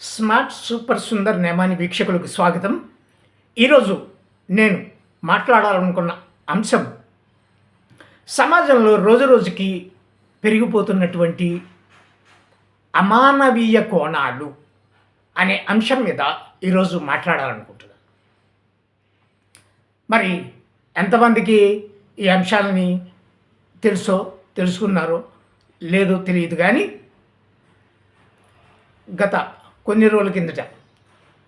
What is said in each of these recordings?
Smart super Sundar Nemani వీక్షకులకు స్వాగతం. ఈరోజు నేను మాట్లాడాలనుకున్న అంశం సమాజంలో రోజురోజుకి పెరిగిపోతున్నటువంటి అమానవీయ కోణాలు అనే అంశం మీద ఈరోజు మాట్లాడాలనుకుంటున్నాను. మరి ఎంతమందికి ఈ అంశాలని తెలుసో తెలుసుకున్నారో లేదో తెలియదు కానీ గత కొన్ని రోజుల కిందట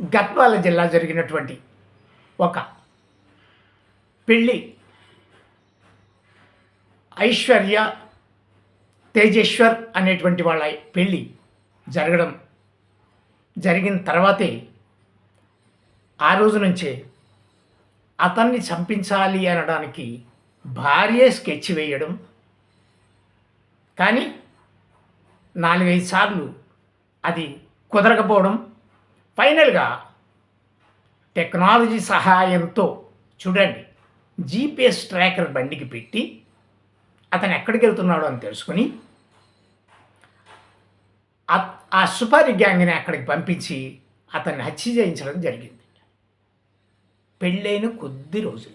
గద్వాల జిల్లా జరిగినటువంటి ఒక పెళ్ళి ఐశ్వర్య తేజేశ్వర్ అనేటువంటి వాళ్ళ పెళ్ళి జరగడం జరిగిన తర్వాతే ఆ రోజు నుంచే అతన్ని చంపించాలి అనడానికి భార్య స్కెచ్ వేయడం. కానీ నాలుగైదు సార్లు అది కుదరకపోవడం. ఫైనల్గా టెక్నాలజీ సహాయంతో చూడండి జీపీఎస్ ట్రాకర్ బండికి పెట్టి అతను ఎక్కడికి వెళ్తున్నాడో అని తెలుసుకుని ఆ- సుపారి గ్యాంగ్ని అక్కడికి పంపించి అతన్ని హత్య చేయించడం జరిగింది. పెళ్ళైన కొద్ది రోజులకి.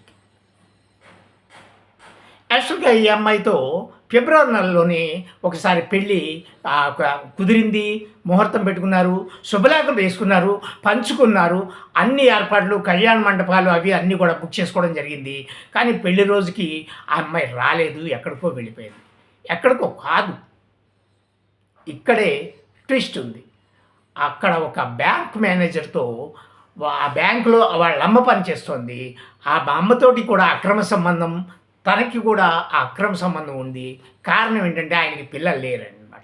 యాక్చువల్గా ఈ అమ్మాయితో ఫిబ్రవరి నెలలోనే ఒకసారి పెళ్ళి ఒక- కుదిరింది ముహూర్తం పెట్టుకున్నారు శుభలేఖలు వేసుకున్నారు పంచుకున్నారు అన్ని ఏర్పాట్లు కళ్యాణ మండపాలు అవి అన్నీ కూడా బుక్ చేసుకోవడం జరిగింది. కానీ పెళ్ళి రోజుకి ఆ అమ్మాయి రాలేదు ఎక్కడికో వెళ్ళిపోయింది. ఎక్కడికో కాదు. ఇక్కడే ట్విస్ట్ ఉంది. అక్కడ ఒక బ్యాంక్ మేనేజర్తో ఆ బ్యాంకులో వాళ్ళ అమ్మ పని చేస్తోంది ఆ అమ్మతోటి కూడా అక్రమ సంబంధం తనకి కూడా ఆ అక్రమ సంబంధం ఉంది. కారణం ఏంటంటే ఆయనకి పిల్లలు లేరనమాట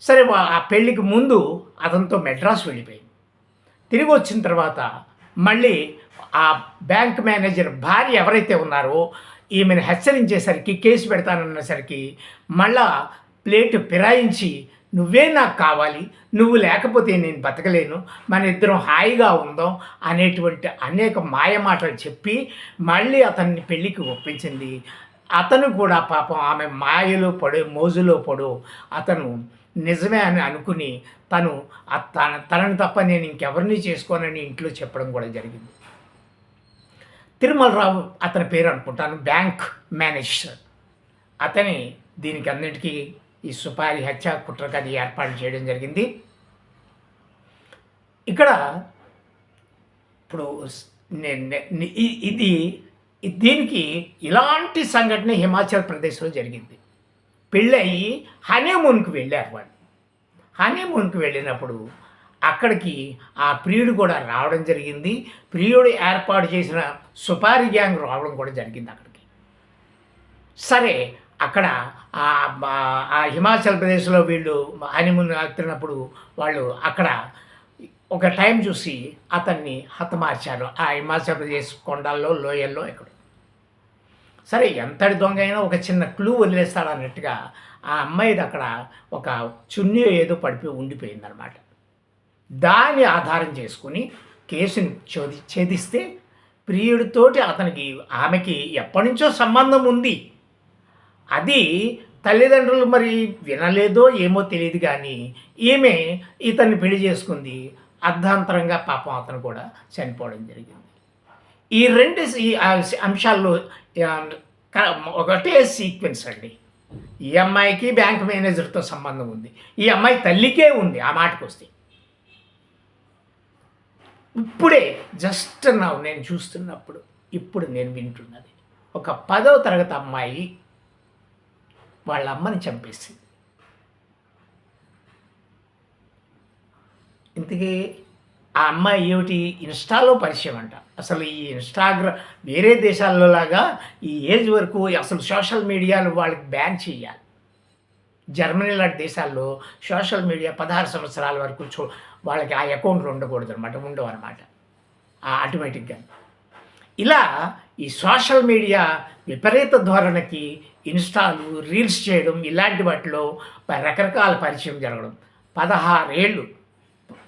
సరే వా- ఆ పెళ్ళికి ముందు అతనితో మెడ్రాస్ వెళ్ళిపోయింది. తిరిగి వచ్చిన తర్వాత మళ్ళీ ఆ బ్యాంక్ మేనేజర్ భార్య ఎవరైతే ఉన్నారో ఈమెను హెచ్చరించేసరికి కేసు పెడతానన్నసరికి మళ్ళా ప్లేట్ ఫిరాయించి నువ్వే నాకు కావాలి నువ్వు లేకపోతే నేను బతకలేను మన ఇద్దరం హాయిగా ఉందాం అనేటువంటి అనేక మాయ మాటలు చెప్పి మళ్ళీ అతన్ని పెళ్ళికి ఒప్పించింది. అతను కూడా పాపం ఆమె మాయలో పడు మోజులో పడు. అతను నిజమే అని అనుకుని తను తన తనను తప్ప నేను ఇంకెవరిని చేసుకోనని ఇంట్లో చెప్పడం కూడా జరిగింది. తిరుమలరావు అతని పేరు అనుకుంటాను బ్యాంక్ మేనేజర్. అతని దీనికి అన్నిటికీ ఈ సుపారి హత్య కుట్రకు అది ఏర్పాటు చేయడం జరిగింది. ఇక్కడ ఇప్పుడు ఇది దీనికి ఇలాంటి సంఘటన హిమాచల్ ప్రదేశ్లో జరిగింది. పెళ్ళయి హనీమూన్కి వెళ్ళారు వాళ్ళు. హనీమూన్కి వెళ్ళినప్పుడు అక్కడికి ఆ ప్రియుడు కూడా రావడం జరిగింది. ప్రియుడు ఏర్పాటు చేసిన సుపారి గ్యాంగ్ రావడం కూడా జరిగింది అక్కడికి. సరే అక్కడ ఆ ఆ హిమాచల్ ప్రదేశ్లో వీళ్ళు హనీమూన్ వెళ్తున్నప్పుడు వాళ్ళు అక్కడ ఒక టైం చూసి అతన్ని హతమార్చారు ఆ హిమాచల్ ప్రదేశ్ కొండల్లో లోయల్లో ఇక్కడ సరే ఎంతటి దొంగ అయినా ఒక చిన్న క్లూ వదిలేస్తాడు అన్నట్టుగా ఆ అమ్మాయిది అక్కడ ఒక చున్నీ ఏదో పడిపోయి ఉండిపోయిందనమాట దాన్ని ఆధారం చేసుకుని కేసుని చోది ఛేదిస్తే ప్రియుడితోటి అతనికి ఆమెకి ఎప్పటి నుంచో సంబంధం ఉంది. అది తల్లిదండ్రులు మరి వినలేదో ఏమో తెలియదు కానీ ఈమె ఇతన్ని పెళ్ళి చేసుకుంది. అర్ధాంతరంగా పాపం అతను కూడా చనిపోవడం జరిగింది. ఈ రెండు అంశాల్లో ఒకటే సీక్వెన్స్ అండి. ఈ అమ్మాయికి బ్యాంక్ మేనేజర్తో సంబంధం ఉంది. ఈ అమ్మాయి తల్లికే ఉంది ఆ మాటకు వస్తే ఇప్పుడే జస్ట్ నా నేను చూస్తున్నప్పుడు ఇప్పుడు నేను వింటున్నది. ఒక పదవ తరగతి అమ్మాయి వాళ్ళ అమ్మని చంపేసింది. ఇంతకీ ఆ అమ్మాయి ఏమిటి? ఇన్స్టాలో పరిచయం అంట. అసలు ఈ ఇన్స్టాగ్రామ్ వేరే దేశాల్లో లాగా ఈ ఏజ్ వరకు అసలు సోషల్ మీడియాను వాళ్ళకి బ్యాన్ చేయాలి. జర్మనీ లాంటి దేశాల్లో సోషల్ మీడియా పదహారు సంవత్సరాల వరకు చూ వాళ్ళకి ఆ అకౌంట్లు ఉండకూడదు అనమాట ఉండవు అనమాట ఆటోమేటిక్గా. ఇలా ఈ సోషల్ మీడియా విపరీత ధోరణికి ఇన్స్టాలు రీల్స్ చేయడం ఇలాంటి వాటిలో రకరకాల పరిచయం జరగడం. పదహారేళ్ళు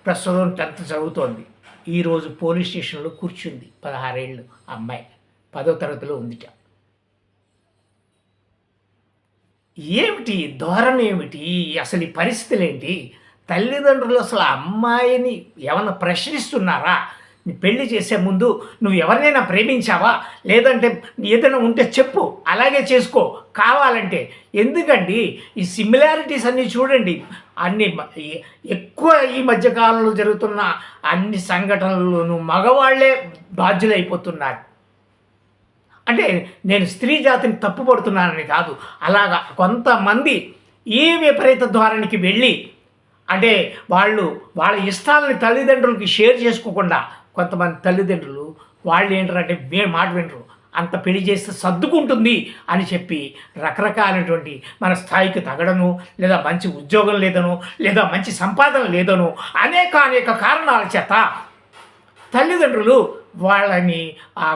ప్రస్తుతం టెన్త్ చదువుతోంది. ఈరోజు పోలీస్ స్టేషన్లో కూర్చుంది పదహారేళ్ళు అమ్మాయి. పదో తరగతిలో ఉందిట. ఏమిటి ధోరణి ఏమిటి? అసలు ఈ పరిస్థితులు ఏంటి తల్లిదండ్రులు అసలు అమ్మాయిని ఏమైనా ప్రశ్నిస్తున్నారా? పెళ్ళి చేసే ముందు నువ్వు ఎవరినైనా ప్రేమించావా? లేదంటే ఏదైనా ఉంటే చెప్పు. అలాగే చేసుకో. కావాలంటే. ఎందుకండి? ఈ సిమిలారిటీస్ అన్నీ చూడండి. అన్ని ఎక్కువ ఈ మధ్యకాలంలో జరుగుతున్న అన్ని సంఘటనల్లోనూ మగవాళ్ళే బాధ్యులైపోతున్నారు. అంటే నేను స్త్రీ జాతిని తప్పుపడుతున్నానని కాదు. అలాగా కొంతమంది ఈ విపరీత ద్వారానికి వెళ్ళి అంటే వాళ్ళు వాళ్ళ ఇష్టాలని తల్లిదండ్రులకి షేర్ చేసుకోకుండా కొంతమంది తల్లిదండ్రులు వాళ్ళు ఏంటంటే వే మాట వినరు. అంత పెళ్ళి చేస్తే సర్దుకుంటుంది అని చెప్పి రకరకాలైనటువంటి మన స్థాయికి తగడను లేదా మంచి ఉద్యోగం లేదను లేదా మంచి సంపాదన లేదను అనేక అనేక కారణాల చేత తల్లిదండ్రులు వాళ్ళని ఆ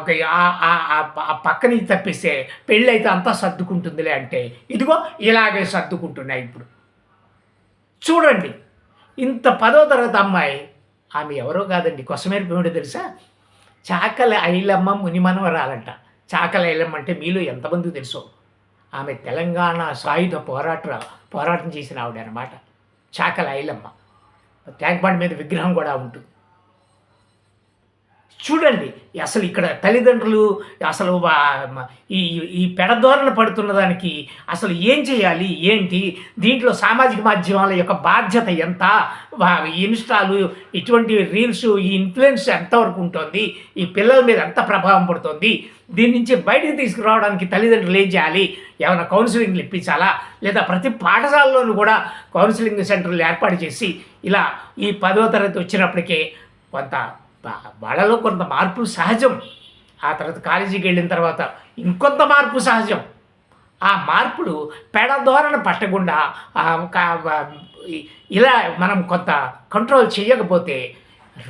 ఆ- తప్పిస్తే పెళ్ళి అయితే అంతా సర్దుకుంటుందిలే అంటే ఇదిగో ఇలాగే సర్దుకుంటున్నాయి ఇప్పుడు. చూడండి ఇంత పదో తరగతి అమ్మాయి ఆమె ఎవరో కాదండి. కొసమేరు భీముడు తెలుసా? చాకల ఐలమ్మ మునిమనవరాలంట చాకల ఐలమ్మ అంటే మీలో ఎంతమంది తెలుసో? ఆమె తెలంగాణ సాయుధ పోరాట పోరాటం చేసిన ఆవిడ అనమాట చాకల ఐలమ్మ. ట్యాంక్ బండ్ మీద విగ్రహం కూడా ఉంటుంది. చూడండి అసలు ఇక్కడ తల్లిదండ్రులు అసలు ఈ ఈ పెడధోరణ పడుతున్న దానికి అసలు ఏం చేయాలి ఏంటి దీంట్లో సామాజిక మాధ్యమాల యొక్క బాధ్యత ఎంత ఇన్స్టాలు ఇటువంటి రీల్స్ ఈ ఇన్ఫ్లుయెన్స్ ఎంతవరకు ఉంటుంది ఈ పిల్లల మీద ఎంత ప్రభావం పడుతుంది దీని నుంచి బయటకు తీసుకురావడానికి తల్లిదండ్రులు ఏం చేయాలి ఏమైనా కౌన్సిలింగ్లు ఇప్పించాలా లేదా ప్రతి పాఠశాలలోనూ కూడా కౌన్సిలింగ్ సెంటర్లు ఏర్పాటు చేసి ఇలా ఈ పదో తరగతి వచ్చినప్పటికే కొంత వాళ్ళలో కొంత మార్పు సహజం. ఆ తర్వాత కాలేజీకి వెళ్ళిన తర్వాత ఇంకొంత మార్పు సహజం. ఆ మార్పులు పెడధోరణ పట్టకుండా ఇలా మనం కొంత కంట్రోల్ చేయకపోతే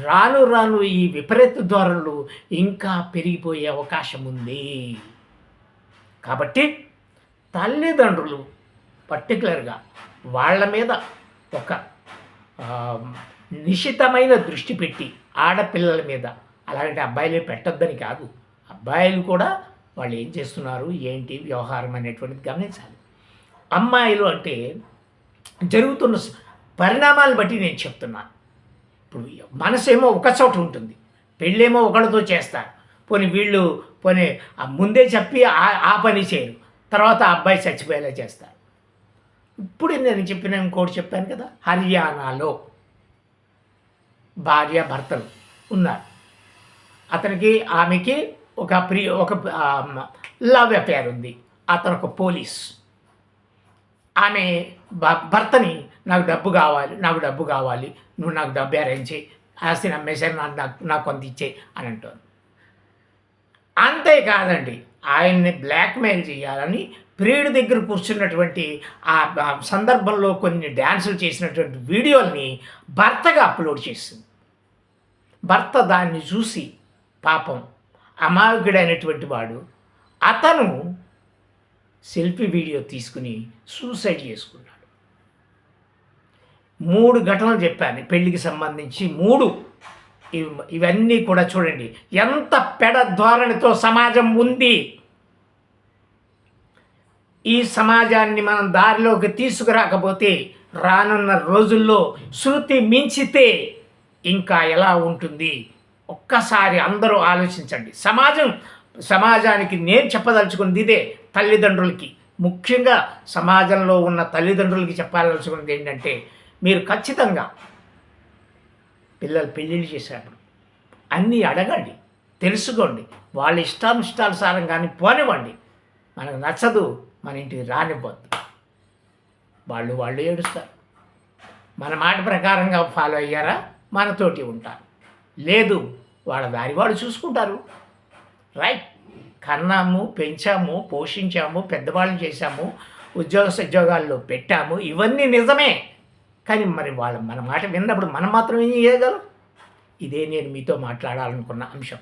రాను రాను ఈ విపరీత ధోరణులు ఇంకా పెరిగిపోయే అవకాశం ఉంది. కాబట్టి తల్లిదండ్రులు పర్టికులర్గా వాళ్ళ మీద ఒక నిశితమైన దృష్టి పెట్టి ఆడపిల్లల మీద అలాంటి అబ్బాయిలే పెట్టొద్దని కాదు. అబ్బాయిలు కూడా వాళ్ళు ఏం చేస్తున్నారు ఏంటి వ్యవహారం అనేటువంటిది గమనించాలి. అమ్మాయిలు అంటే జరుగుతున్న పరిణామాలు బట్టి నేను చెప్తున్నాను ఇప్పుడు మనసేమో ఒక చోట ఉంటుంది పెళ్ళేమో ఒకళ్ళతో చేస్తారు పోనీ వీళ్ళు పోనీ ముందే చెప్పి ఆ ఆ పని చేయరు తర్వాత అబ్బాయి చచ్చిపోయేలా చేస్తారు. ఇప్పుడు నేను చెప్పిన ఇంకోటి చెప్పాను కదా హర్యానాలో. భార్య భర్తలు ఉన్నారు. అతనికి ఆమెకి ఒక ప్రి ఒక లవ్ అఫేర్ ఉంది. అతను ఒక పోలీస్. ఆమె భర్తని నాకు డబ్బు కావాలి నాకు డబ్బు కావాలి నువ్వు నాకు డబ్బు అరేంజ్ చేయి ఆస్తిని అమ్మేశారు నాకు నాకు నాకు కొంత ఇచ్చే అని అంటారు అంతేకాదండి ఆయన్ని బ్లాక్మెయిల్ చేయాలని ప్రియుడి దగ్గర కూర్చున్నటువంటి ఆ సందర్భంలో కొన్ని డ్యాన్సులు చేసినటువంటి వీడియోల్ని భర్తగా అప్లోడ్ చేసింది. భర్త దాన్ని చూసి పాపం అమాయకుడైనటువంటి వాడు అతను సెల్ఫీ వీడియో తీసుకుని సూసైడ్ చేసుకున్నాడు. మూడు ఘటనలు చెప్పాను పెళ్ళికి సంబంధించి మూడు. ఇవన్నీ కూడా చూడండి ఎంత పెడ ధోరణితో సమాజం ఉంది. ఈ సమాజాన్ని మనం దారిలోకి తీసుకురాకపోతే రానున్న రోజుల్లో శృతి మించితే ఇంకా ఎలా ఉంటుంది? ఒక్కసారి అందరూ ఆలోచించండి. సమాజం సమాజానికి నేను చెప్పదలుచుకున్నది ఇదే తల్లిదండ్రులకి. ముఖ్యంగా సమాజంలో ఉన్న తల్లిదండ్రులకి చెప్పాలనుకున్నది ఏంటంటే మీరు ఖచ్చితంగా పిల్లలు పెళ్ళిళ్ళు చేసేటప్పుడు అన్నీ అడగండి తెలుసుకోండి. వాళ్ళ ఇష్టానుష్టాల సారం కానీ పోనివ్వండి. మనకు నచ్చదు మన ఇంటికి రానివ్వద్దు. వాళ్ళు వాళ్ళు ఏడుస్తారు. మన మాట ప్రకారంగా ఫాలో అయ్యారా? మనతోటి ఉంటారు. లేదు వాళ్ళ దారి వాళ్ళు చూసుకుంటారు. రైట్ కన్నాము పెంచాము పోషించాము పెద్దవాళ్ళని చేశాము ఉద్యోగ ఉద్యోగాల్లో పెట్టాము ఇవన్నీ నిజమే. కానీ మరి వాళ్ళు మన మాట విన్నప్పుడు మనం మాత్రం ఏం చేయగలం? ఇదే నేను మీతో మాట్లాడాలనుకున్న అంశం.